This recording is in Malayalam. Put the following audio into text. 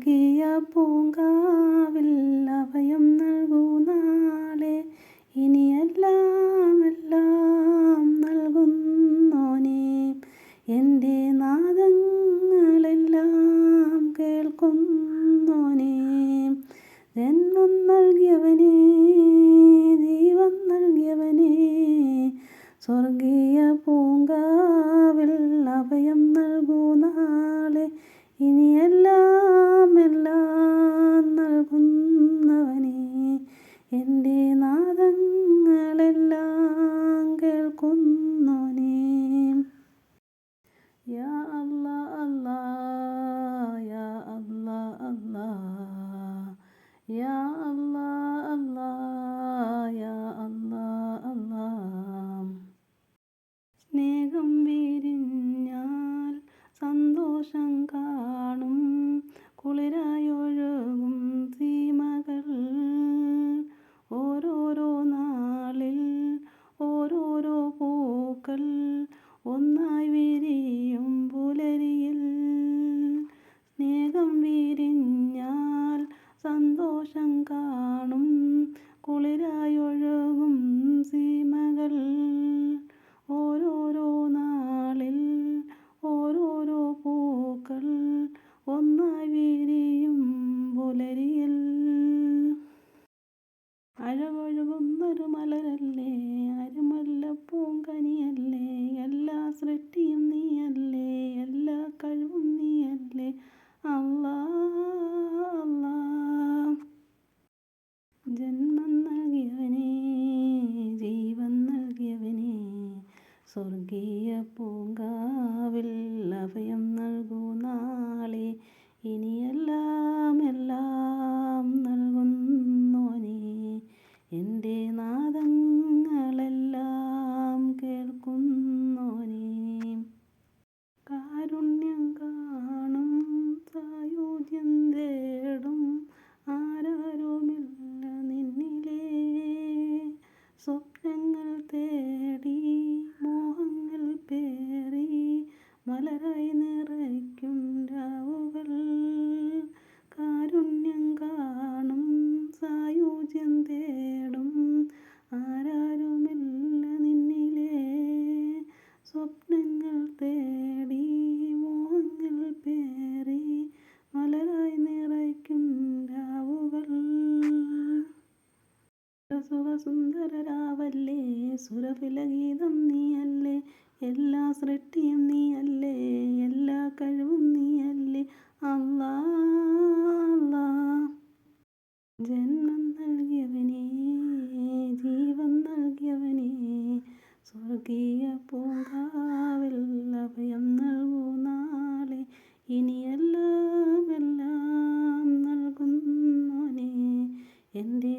നൽകിയ പൂങ്കാവിൽ അഭയം നൽകൂ നാളെ. ഇനിയെല്ലാം എല്ലാം നൽകുന്നോനെ എന്റെ നാദങ്ങളെല്ലാം കേൾക്കുന്നോനെ ജന്മം നൽകിയവനെ എന്തി വിരിഞ്ഞാൽ സന്തോഷം കാണും. കുളിരായൊഴുകും സീമകൾ. பூங்கா സുരപിലകി നീയല്ലേ? എല്ലാ സൃഷ്ടിയും നീയല്ലേ? എല്ലാ കഴിവും നീയല്ലേ? അല്ലാ അല്ലാ ജന്മം നൽകിയവനെ ജീവൻ നൽകിയവനെ സ്വർഗീയ പൂങ്കാവിൽ അഭയം നൽകൂ നാളെ. ഇനിയെല്ലാം എല്ലാം നൽകുന്നോനെ എന്റെ